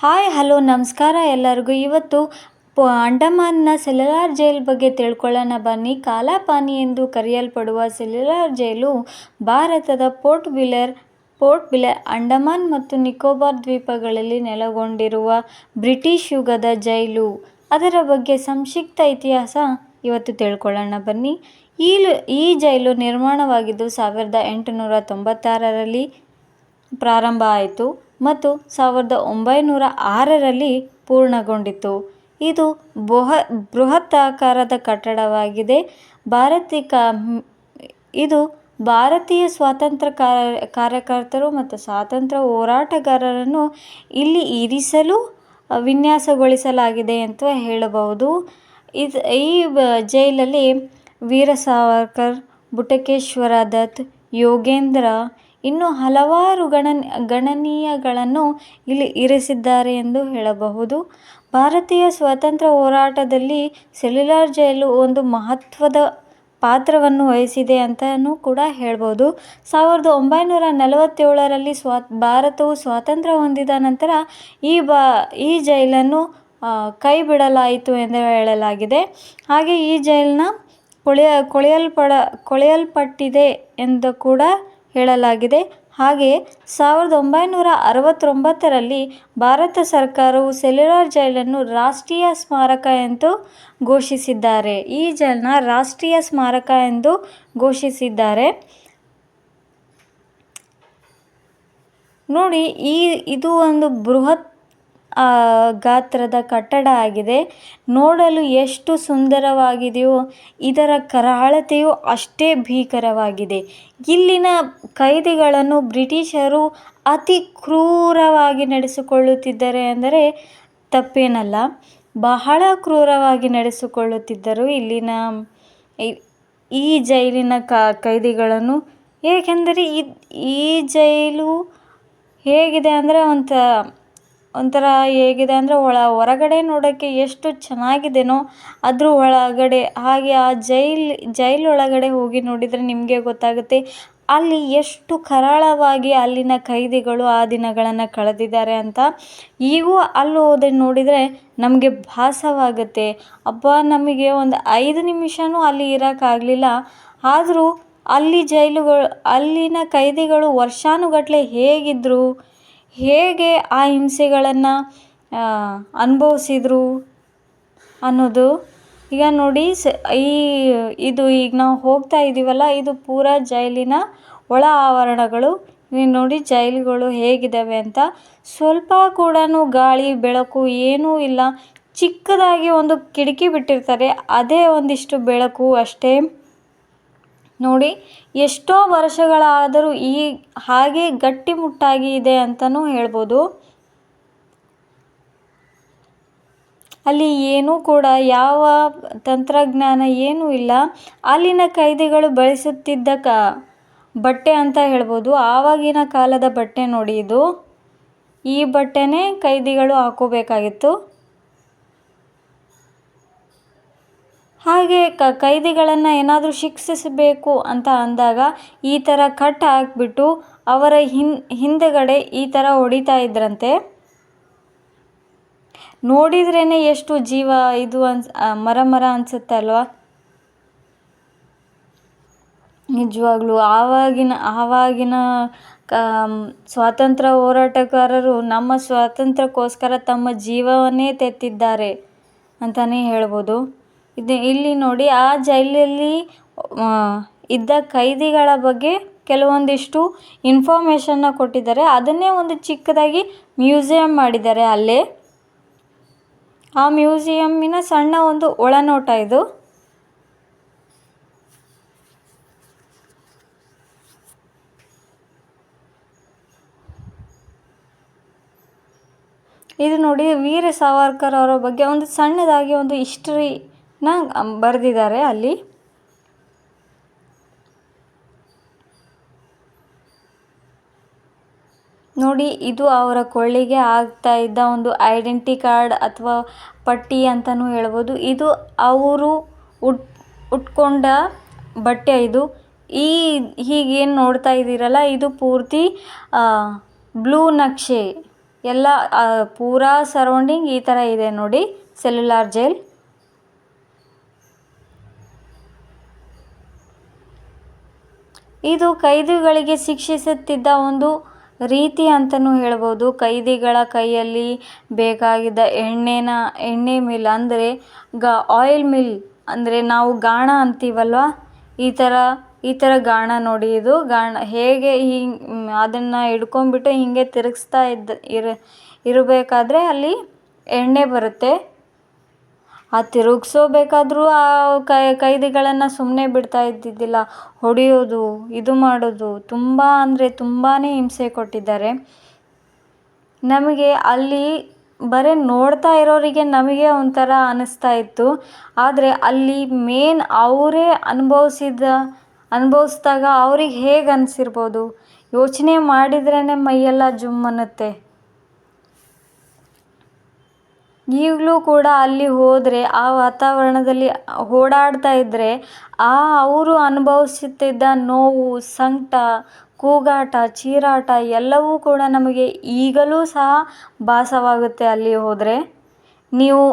Hi, hello, ನಮಸ್ಕಾರ ಎಲ್ಲರಿಗೂ. ಇವತ್ತು ಅಂಡಮಾನ್ನ ಸೆಲ್ಯುಲಾರ್ ಜೈಲ್ ಬಗ್ಗೆ ತಿಳ್ಕೊಳ್ಳೋಣ. ಬನ್ನಿ. ಕಾಲಾಪಾನಿ ಎಂದು ಕರೆಯಲ್ಪಡುವ ಸೆಲ್ಯುಲಾರ್ ಜೈಲು ಭಾರತದ ಪೋರ್ಟ್ ವಿಲರ್, ಪೋರ್ಟ್ ಬ್ಲೇರ್ ಅಂಡಮಾನ್ ಮತ್ತು ನಿಕೋಬಾರ್ ದ್ವೀಪಗಳಲ್ಲಿ ನೆಲೆಗೊಂಡಿರುವ ಬ್ರಿಟಿಷ್ ಯುಗದ ಜೈಲು. ಅದರ ಬಗ್ಗೆ ಸಂಕ್ಷಿಪ್ತ ಇತಿಹಾಸ ಇವತ್ತು ತಿಳ್ಕೊಳ್ಳೋಣ. ಬನ್ನಿ. ಈ ಈ ಜೈಲು ನಿರ್ಮಾಣವಾಗಿದ್ದು ಸಾವಿರದ ಎಂಟುನೂರ ತೊಂಬತ್ತಾರರಲ್ಲಿ ಪ್ರಾರಂಭ ಆಯಿತು. ಮತ್ತು ಸಾವಿರದ ಒಂಬೈನೂರ ಆರರಲ್ಲಿ ಪೂರ್ಣಗೊಂಡಿತು. ಇದು ಬೃಹ, ಬೃಹತ್ತಾಕಾರದ ಕಟ್ಟಡವಾಗಿದೆ. ಭಾರತಿಕ, ಇದು ಭಾರತೀಯ ಸ್ವಾತಂತ್ರ್ಯ ಕಾರ್ಯಕರ್ತರು ಮತ್ತು ಸ್ವಾತಂತ್ರ್ಯ ಹೋರಾಟಗಾರರನ್ನು ಇಲ್ಲಿ ಇರಿಸಲು ವಿನ್ಯಾಸಗೊಳಿಸಲಾಗಿದೆ ಅಂತ ಹೇಳಬಹುದು. ಇದು, ಈ ಜೈಲಲ್ಲಿ ವೀರ ಸಾವರ್ಕರ್ ಬುಟಕೇಶ್ವರ ದತ್, ಯೋಗೇಂದ್ರ ಇನ್ನೂ ಹಲವಾರು ಗಣ ಗಣನೀಯಗಳನ್ನು ಇಲ್ಲಿ ಇರಿಸಿದ್ದಾರೆ ಎಂದು ಹೇಳಬಹುದು. ಭಾರತೀಯ ಸ್ವಾತಂತ್ರ್ಯ ಹೋರಾಟದಲ್ಲಿ ಸೆಲ್ಯುಲಾರ್ ಜೈಲು ಒಂದು ಮಹತ್ವದ ಪಾತ್ರವನ್ನು ವಹಿಸಿದೆ ಅಂತಲೂ ಕೂಡ ಹೇಳ್ಬೋದು. ಸಾವಿರದ ಒಂಬೈನೂರ ನಲವತ್ತೇಳರಲ್ಲಿ ಸ್ವಾ, ಭಾರತವು ಸ್ವಾತಂತ್ರ್ಯ ಹೊಂದಿದ ನಂತರ ಈ ಬಾ, ಈ ಜೈಲನ್ನು ಕೈ ಬಿಡಲಾಯಿತು ಎಂದು ಹೇಳಲಾಗಿದೆ. ಹಾಗೆ ಈ ಜೈಲನ್ನ ಕೊಳೆಯ, ಕೊಳೆಯಲ್ಪಡ, ಕೊಳೆಯಲ್ಪಟ್ಟಿದೆ ಎಂದು ಕೂಡ ಹೇಳಲಾಗಿದೆ. ಹಾಗೆ ಸಾವಿರದ ಒಂಬೈನೂರ ಅರವತ್ತೊಂಬತ್ತರಲ್ಲಿ ಭಾರತ ಸರ್ಕಾರವು ಸೆಲ್ಯುಲಾರ್ ಜೈಲನ್ನು ರಾಷ್ಟ್ರೀಯ ಸ್ಮಾರಕ ಎಂದು ಘೋಷಿಸಿದ್ದಾರೆ. ಈ ಜೈಲನ್ನ ರಾಷ್ಟ್ರೀಯ ಸ್ಮಾರಕ ಎಂದು ಘೋಷಿಸಿದ್ದಾರೆ. ನೋಡಿ, ಈ, ಇದು ಒಂದು ಬೃಹತ್ ಗಾತ್ರದ ಕಟ್ಟಡ ಆಗಿದೆ. ನೋಡಲು ಎಷ್ಟು ಸುಂದರವಾಗಿದೆಯೋ, ಇದರ ಕರಾಳತೆಯು ಅಷ್ಟೇ ಭೀಕರವಾಗಿದೆ. ಇಲ್ಲಿನ ಕೈದಿಗಳನ್ನು ಬ್ರಿಟಿಷರು ಅತಿ ಕ್ರೂರವಾಗಿ ನಡೆಸಿಕೊಳ್ಳುತ್ತಿದ್ದಾರೆ ಅಂದರೆ ತಪ್ಪೇನಲ್ಲ. ಬಹಳ ಕ್ರೂರವಾಗಿ ನಡೆಸಿಕೊಳ್ಳುತ್ತಿದ್ದರು ಇಲ್ಲಿನ ಈ ಜೈಲಿನ ಕೈದಿಗಳನ್ನು. ಏಕೆಂದರೆ ಈ ಜೈಲು ಹೇಗಿದೆ ಅಂದರೆ ಒಂಥ ಒಂಥರ ಹೇಗಿದೆ ಅಂದರೆ ಒಳ ಹೊರಗಡೆ ನೋಡೋಕ್ಕೆ ಎಷ್ಟು ಚೆನ್ನಾಗಿದೆನೋ ಅದ್ರ ಒಳಗಡೆ, ಹಾಗೆ ಆ ಜೈಲ್ ಜೈಲ್ ಒಳಗಡೆ ಹೋಗಿ ನೋಡಿದರೆ ನಿಮಗೆ ಗೊತ್ತಾಗುತ್ತೆ ಅಲ್ಲಿ ಎಷ್ಟು ಕರಾಳವಾಗಿ ಅಲ್ಲಿನ ಕೈದಿಗಳು ಆ ದಿನಗಳನ್ನು ಕಳೆದಿದ್ದಾರೆ ಅಂತ. ಈಗೂ ಅಲ್ಲಿ ಹೋದೆ ನೋಡಿದರೆ ನಮಗೆ ಭಾಸವಾಗುತ್ತೆ. ಅಪ್ಪ ನಮಗೆ ಒಂದು ಐದು ನಿಮಿಷನೂ ಅಲ್ಲಿ ಇರೋಕ್ಕಾಗಲಿಲ್ಲ ಆದರೂ ಅಲ್ಲಿ ಜೈಲುಗಳು, ಅಲ್ಲಿನ ಕೈದಿಗಳು ವರ್ಷಾನುಗಟ್ಟಲೆ ಹೇಗಿದ್ದರು ಹೇಗೆ ಆ ಹಿಂಸೆಗಳನ್ನು ಅನುಭವ್ಸಿದ್ರು ಅನ್ನೋದು ಈಗ ನೋಡಿ ಸ, ಈ, ಇದು ಈಗ ನಾವು ಹೋಗ್ತಾ ಇದ್ದೀವಲ್ಲ ಇದು ಪೂರಾ ಜೈಲಿನ ಒಳ ಆವರಣಗಳು. ನೀವು ನೋಡಿ ಜೈಲುಗಳು ಹೇಗಿದ್ದಾವೆ ಅಂತ. ಸ್ವಲ್ಪ ಕೂಡ ಗಾಳಿ, ಬೆಳಕು ಏನೂ ಇಲ್ಲ. ಚಿಕ್ಕದಾಗಿ ಒಂದು ಕಿಟಕಿ ಬಿಟ್ಟಿರ್ತಾರೆ, ಅದೇ ಒಂದಿಷ್ಟು ಬೆಳಕು ಅಷ್ಟೇ. ನೋಡಿ, ಎಷ್ಟೋ ವರ್ಷಗಳಾದರೂ ಈ ಹಾಗೆ ಗಟ್ಟಿಮುಟ್ಟಾಗಿ ಇದೆ ಅಂತಲೂ ಹೇಳ್ಬೋದು. ಅಲ್ಲಿ ಏನೂ ಕೂಡ ಯಾವ ತಂತ್ರಜ್ಞಾನ ಏನೂ ಇಲ್ಲ. ಅಲ್ಲಿನ ಕೈದಿಗಳು ಬಳಸುತ್ತಿದ್ದ ಕ, ಬಟ್ಟೆ ಅಂತ ಹೇಳ್ಬೋದು. ಆವಾಗಿನ ಕಾಲದ ಬಟ್ಟೆ ನೋಡಿ ಇದು. ಈ ಬಟ್ಟೆನೇ ಕೈದಿಗಳು ಹಾಕೋಬೇಕಾಗಿತ್ತು. ಹಾಗೆ ಕ ಕೈದಿಗಳನ್ನು ಏನಾದರೂ ಶಿಕ್ಷಿಸಬೇಕು ಅಂತ ಅಂದಾಗ ಈ ಥರ ಕಟ್ ಹಾಕ್ಬಿಟ್ಟು ಅವರ ಹಿನ್, ಹಿಂದೆಗಡೆ ಈ ಥರ ಹೊಡಿತಾ ಇದ್ರಂತೆ. ನೋಡಿದ್ರೇ ಎಷ್ಟು ಜೀವ ಇದು ಅನ್ಸ್ ಮರ ಮರ ಅನಿಸುತ್ತೆ ಅಲ್ವಾ? ನಿಜವಾಗ್ಲೂ ಆವಾಗಿನ ಆವಾಗಿನ ಸ್ವಾತಂತ್ರ್ಯ ಹೋರಾಟಗಾರರು ನಮ್ಮ ಸ್ವಾತಂತ್ರ್ಯಕ್ಕೋಸ್ಕರ ತಮ್ಮ ಜೀವವನ್ನೇ ತೆತ್ತಿದ್ದಾರೆ ಅಂತಲೇ ಹೇಳ್ಬೋದು. ಇದು. ಇಲ್ಲಿ ನೋಡಿ, ಆ ಜೈಲಲ್ಲಿ ಇದ್ದ ಕೈದಿಗಳ ಬಗ್ಗೆ ಕೆಲವೊಂದಿಷ್ಟು ಇನ್ಫಾರ್ಮೇಷನ್ನ ಕೊಟ್ಟಿದ್ದಾರೆ. ಅದನ್ನೇ ಒಂದು ಚಿಕ್ಕದಾಗಿ ಮ್ಯೂಸಿಯಂ ಮಾಡಿದ್ದಾರೆ ಅಲ್ಲೇ. ಆ ಮ್ಯೂಸಿಯಮ್ಮಿನ ಸಣ್ಣ ಒಂದು ಒಳನೋಟ ಇದು. ಇದು ನೋಡಿ, ವೀರ ಸಾವರ್ಕರ್ ಅವರ ಬಗ್ಗೆ ಒಂದು ಸಣ್ಣದಾಗಿ ಒಂದು ಹಿಸ್ಟ್ರಿನ ಬರೆದಿದ್ದಾರೆ ಅಲ್ಲಿ. ನೋಡಿ, ಇದು ಅವರ ಕೊಳ್ಳಿಗೆ ಆಗ್ತಾ ಇದ್ದ ಒಂದು ಐಡೆಂಟಿ ಕಾರ್ಡ್ ಅಥವಾ ಪಟ್ಟಿ ಅಂತಲೂ ಹೇಳ್ಬೋದು. ಇದು ಅವರು ಉಟ್, ಉಟ್ಕೊಂಡ ಬಟ್ಟೆ ಇದು. ಈ, ಹೀಗೇನು ನೋಡ್ತಾ ಇದ್ದೀರಲ್ಲ, ಇದು ಪೂರ್ತಿ ಬ್ಲೂ ನಕ್ಷೆ. ಎಲ್ಲ ಪೂರಾ ಸರೌಂಡಿಂಗ್ ಈ ಥರ ಇದೆ ನೋಡಿ, ಸೆಲ್ಯುಲಾರ್ ಜೈಲ್. ಇದು ಕೈದಿಗಳಿಗೆ ಶಿಕ್ಷಿಸುತ್ತಿದ್ದ ಒಂದು ರೀತಿ ಅಂತಲೂ ಹೇಳ್ಬೋದು. ಕೈದಿಗಳ ಕೈಯಲ್ಲಿ ಬೇಕಾಗಿದ್ದ ಎಣ್ಣೆನ, ಎಣ್ಣೆ ಮಿಲ್ ಅಂದರೆ ಗ ಆಯಿಲ್ ಮಿಲ್ ಅಂದರೆ ನಾವು ಗಾಣ ಅಂತೀವಲ್ವ? ಈ ಥರ ಈ ಥರ ಗಾಣ ನೋಡಿ ಇದು. ಗಾಣ ಹೇಗೆ ಹಿಂಗೆ, ಅದನ್ನು ಹಿಡ್ಕೊಂಬಿಟ್ಟು ಹೀಗೆ ತಿರುಗಿಸ್ತಾ ಇದ್ದ, ಇರ, ಇರಬೇಕಾದ್ರೆ ಅಲ್ಲಿ ಎಣ್ಣೆ ಬರುತ್ತೆ. ಆ ತಿರುಗಿಸೋಬೇಕಾದ್ರೂ ಆ ಕೈದಿಗಳನ್ನು ಸುಮ್ಮನೆ ಬಿಡ್ತಾ ಇದ್ದಿದ್ದಿಲ್ಲ. ಹೊಡೆಯೋದು, ಇದು ಮಾಡೋದು ತುಂಬ ಅಂದರೆ ತುಂಬಾ ಹಿಂಸೆ ಕೊಟ್ಟಿದ್ದಾರೆ. ನಮಗೆ ಅಲ್ಲಿ ಬರೀ ನೋಡ್ತಾ ಇರೋರಿಗೆ ನಮಗೆ ಒಂಥರ ಅನ್ನಿಸ್ತಾ ಇತ್ತು. ಆದರೆ ಅಲ್ಲಿ ಮೇನ್ ಅವರೇ ಅನುಭವಿಸಿದ, ಅನುಭವಿಸ್ದಾಗ ಅವ್ರಿಗೆ ಹೇಗೆ ಅನಿಸಿರ್ಬೋದು? ಯೋಚನೆ ಮಾಡಿದ್ರೇ ಮೈಯೆಲ್ಲ ಜುಮ್ ಅನ್ನುತ್ತೆ. ಈಗಲೂ ಕೂಡ ಅಲ್ಲಿ ಹೋದರೆ, ಆ ವಾತಾವರಣದಲ್ಲಿ ಓಡಾಡ್ತಾ ಇದ್ದರೆ ಆ ಅವರು ಅನುಭವಿಸುತ್ತಿದ್ದ ನೋವು, ಸಂಕಟ, ಕೂಗಾಟ, ಚೀರಾಟ ಎಲ್ಲವೂ ಕೂಡ ನಮಗೆ ಈಗಲೂ ಸಹ ಭಾಸವಾಗುತ್ತೆ ಅಲ್ಲಿ ಹೋದರೆ. ನೀವು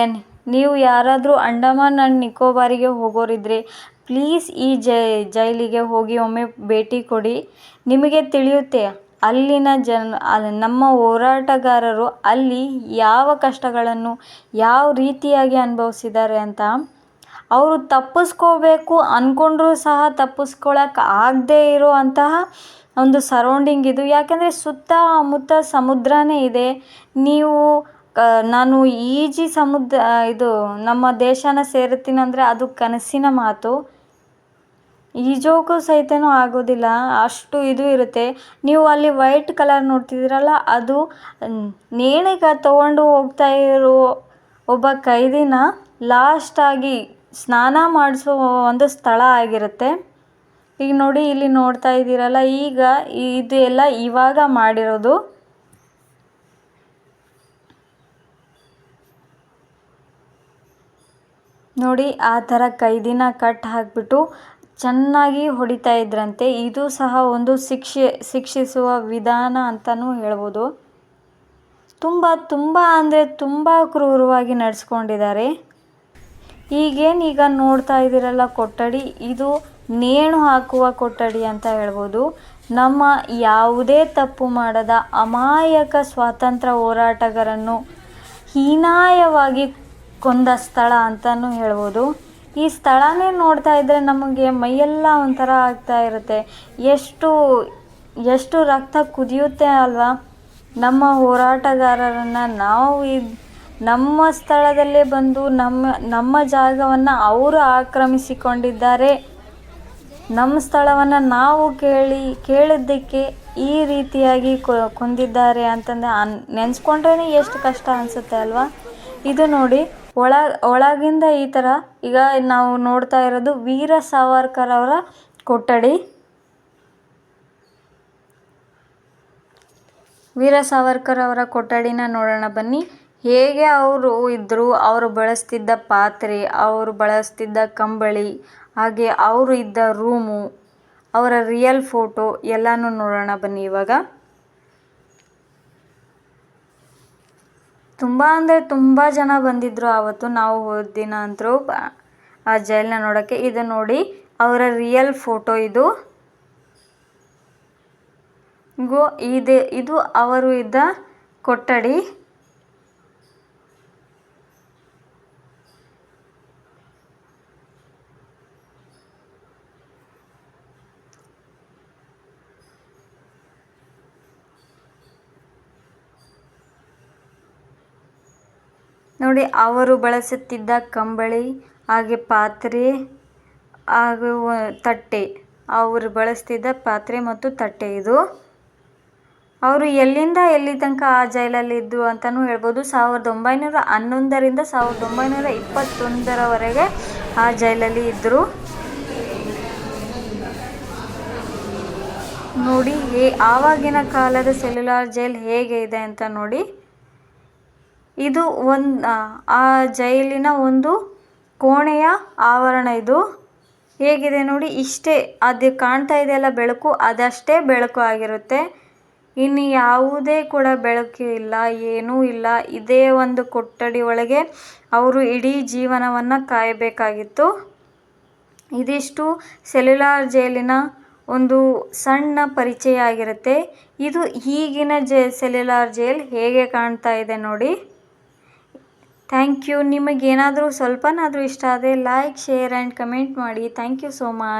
ಏನು, ನೀವು ಯಾರಾದರೂ ಅಂಡಮಾನ್ ಆ್ಯಂಡ್ ನಿಕೋಬಾರಿಗೆ ಹೋಗೋರಿದ್ರೆ, ಪ್ಲೀಸ್ ಈ ಜೈಲಿಗೆ ಹೋಗಿ ಒಮ್ಮೆ ಭೇಟಿ ಕೊಡಿ. ನಿಮಗೆ ತಿಳಿಯುತ್ತೆ. ಅಲ್ಲಿನ ಜನ ನಮ್ಮ ಹೋರಾಟಗಾರರು ಅಲ್ಲಿ ಯಾವ ಕಷ್ಟಗಳನ್ನು ಯಾವ ರೀತಿಯಾಗಿ ಅನುಭವಿಸಿದ್ದಾರೆ ಅಂತ ಅವರು ತಪ್ಪಿಸ್ಕೋಬೇಕು ಅಂದ್ಕೊಂಡ್ರೂ ಸಹ ತಪ್ಪಿಸ್ಕೊಳಕ್ಕೆ ಆಗದೇ ಇರುವಂತಹ ಒಂದು ಸರೌಂಡಿಂಗ್ ಇದು. ಯಾಕೆಂದರೆ ಸುತ್ತಮುತ್ತ ಸಮುದ್ರನೇ ಇದೆ. ನೀವು ನಾನು ಈಜಿ ಸಮುದ್ರ, ಇದು ನಮ್ಮ ದೇಶನ ಸೇರುತ್ತೀನಂದರೆ ಅದು ಕನಸಿನ ಮಾತು. ಈಜೋಕ್ಕೂ ಸಹಿತನೂ ಆಗೋದಿಲ್ಲ. ಅಷ್ಟು ಇದು ಇರುತ್ತೆ. ನೀವು ಅಲ್ಲಿ ವೈಟ್ ಕಲರ್ ನೋಡ್ತಿದ್ದೀರಲ್ಲ, ಅದು ನೇಣಿಗೆ ತಗೊಂಡು ಹೋಗ್ತಾ ಇರೋ ಒಬ್ಬ ಕೈದಿನ ಲಾಸ್ಟಾಗಿ ಸ್ನಾನ ಮಾಡಿಸೋ ಒಂದು ಸ್ಥಳ ಆಗಿರುತ್ತೆ. ಈಗ ನೋಡಿ, ಇಲ್ಲಿ ನೋಡ್ತಾ ಇದ್ದೀರಲ್ಲ, ಈಗ ಇದು ಎಲ್ಲ ಇವಾಗ ಮಾಡಿರೋದು. ನೋಡಿ, ಆ ಥರ ಕೈದಿನ ಕಟ್ ಹಾಕಿಬಿಟ್ಟು ಚೆನ್ನಾಗಿ ಹೊಡಿತಾ ಇದ್ರಂತೆ. ಇದು ಸಹ ಒಂದು ಶಿಕ್ಷೆ, ಶಿಕ್ಷಿಸುವ ವಿಧಾನ ಅಂತಲೂ ಹೇಳ್ಬೋದು. ತುಂಬ ತುಂಬ ಅಂದರೆ ತುಂಬ ಕ್ರೂರವಾಗಿ ನಡೆಸ್ಕೊಂಡಿದ್ದಾರೆ. ಈಗೇನು ಈಗ ನೋಡ್ತಾ ಇದ್ದೀರಲ್ಲ ಕೊಠಡಿ? ಇದು ನೇಣು ಹಾಕುವ ಕೊಠಡಿ ಅಂತ ಹೇಳ್ಬೋದು. ನಮ್ಮ ಯಾವುದೇ ತಪ್ಪು ಮಾಡದ ಅಮಾಯಕ ಸ್ವಾತಂತ್ರ್ಯ ಹೋರಾಟಗಾರನ್ನು ಹೀನಾಯವಾಗಿ ಕೊಂದ ಸ್ಥಳ ಅಂತಲೂ ಹೇಳ್ಬೋದು. ಈ ಸ್ಥಳನೇ ನೋಡ್ತಾ ಇದ್ದರೆ ನಮಗೆ ಮೈಯೆಲ್ಲ ಒಂಥರ ಆಗ್ತಾ ಇರುತ್ತೆ. ಎಷ್ಟು ಎಷ್ಟು ರಕ್ತ ಕುದಿಯುತ್ತೆ ಅಲ್ವಾ? ನಮ್ಮ ಹೋರಾಟಗಾರರನ್ನು ನಾವು ಇದು ನಮ್ಮ ಸ್ಥಳದಲ್ಲೇ ಬಂದು ನಮ್ಮ ನಮ್ಮ ಜಾಗವನ್ನು ಅವರು ಆಕ್ರಮಿಸಿಕೊಂಡಿದ್ದಾರೆ. ನಮ್ಮ ಸ್ಥಳವನ್ನು ನಾವು ಕೇಳಿ, ಕೇಳಿದ್ದಕ್ಕೆ ಈ ರೀತಿಯಾಗಿ ಕೊಂದಿದ್ದಾರೆ ಅಂತಂದು ಅನ್ ನೆನೆಸ್ಕೊಂಡ್ರೇ ಎಷ್ಟು ಕಷ್ಟ ಅನಿಸುತ್ತೆ ಅಲ್ವಾ? ಇದು ನೋಡಿ ಒಳ, ಒಳಗಿಂದ ಈ ಥರ ಈಗ ನಾವು ನೋಡ್ತಾ ಇರೋದು ವೀರ ಸಾವರ್ಕರ್ ಅವರ ಕೊಠಡಿ. ವೀರ ಸಾವರ್ಕರ್ ಅವರ ಕೊಠಡಿನ ನೋಡೋಣ ಬನ್ನಿ. ಹೇಗೆ ಅವರು ಇದ್ದರು ಅವರು ಬಳಸ್ತಿದ್ದ ಪಾತ್ರೆ, ಅವರು ಬಳಸ್ತಿದ್ದ ಕಂಬಳಿ, ಹಾಗೆ ಅವರು ಇದ್ದ ರೂಮು ಅವರ ರಿಯಲ್ ಫೋಟೋ ಎಲ್ಲನೂ ನೋಡೋಣ ಬನ್ನಿ ಇವಾಗ. ತುಂಬ ಅಂದರೆ ತುಂಬ ಜನ ಬಂದಿದ್ದರು ಆವತ್ತು. ನಾವು ಹೋದ ದಿನ ಅಂತೂ ಆ ಜೈಲನ್ನ ನೋಡೋಕ್ಕೆ. ಇದು ನೋಡಿ ಅವರ ರಿಯಲ್ ಫೋಟೋ ಇದು. ಗೋ, ಇದೆ, ಇದು ಅವರು ಇದ್ದ ಕೊಠಡಿ. ನೋಡಿ, ಅವರು ಬಳಸುತ್ತಿದ್ದ ಕಂಬಳಿ, ಹಾಗೆ ಪಾತ್ರೆ, ಹಾಗೂ ತಟ್ಟೆ. ಅವರು ಬಳಸ್ತಿದ್ದ ಪಾತ್ರೆ ಮತ್ತು ತಟ್ಟೆ ಇದು. ಅವರು ಎಲ್ಲಿಂದ ಎಲ್ಲಿ ತನಕ ಆ ಜೈಲಲ್ಲಿ ಇದ್ದು ಅಂತಲೂ ಹೇಳ್ಬೋದು. ಸಾವಿರದ ಒಂಬೈನೂರ ಹನ್ನೊಂದರಿಂದ ಸಾವಿರದ ಒಂಬೈನೂರ ಇಪ್ಪತ್ತೊಂದರವರೆಗೆ ಆ ಜೈಲಲ್ಲಿ ಇದ್ದರು ನೋಡಿ ಹೇ ಆವಾಗಿನ ಕಾಲದ ಸೆಲ್ಯುಲಾರ್ ಜೈಲ್ ಹೇಗೆ ಇದೆ ಅಂತ ನೋಡಿ. ಇದು ಒಂದು, ಆ ಜೈಲಿನ ಒಂದು ಕೋಣೆಯ ಆವರಣ ಇದು. ಹೇಗಿದೆ ನೋಡಿ, ಇಷ್ಟೇ, ಅದು ಕಾಣ್ತಾ ಇದೆಯಲ್ಲ ಬೆಳಕು, ಅದಷ್ಟೇ ಬೆಳಕು ಆಗಿರುತ್ತೆ. ಇನ್ನು ಯಾವುದೇ ಕೂಡ ಬೆಳಕು ಇಲ್ಲ, ಏನೂ ಇಲ್ಲ. ಇದೇ ಒಂದು ಕೊಠಡಿ ಒಳಗೆ ಅವರು ಇಡೀ ಜೀವನವನ್ನು ಕಾಯಬೇಕಾಗಿತ್ತು. ಇದಿಷ್ಟು ಸೆಲ್ಯುಲಾರ್ ಜೈಲಿನ ಒಂದು ಸಣ್ಣ ಪರಿಚಯ ಆಗಿರುತ್ತೆ. ಇದು ಈಗಿನ ಜೆ, ಸೆಲ್ಯುಲಾರ್ ಜೈಲ್ ಹೇಗೆ ಕಾಣ್ತಾ ಇದೆ ನೋಡಿ. ಥ್ಯಾಂಕ್ ಯು ನಿಮಗೇನಾದರೂ ಸ್ವಲ್ಪನಾದರೂ ಇಷ್ಟ ಆದರೆ ಲೈಕ್ ಶೇರ್ ಆ್ಯಂಡ್ ಕಮೆಂಟ್ ಮಾಡಿ. Thank you so much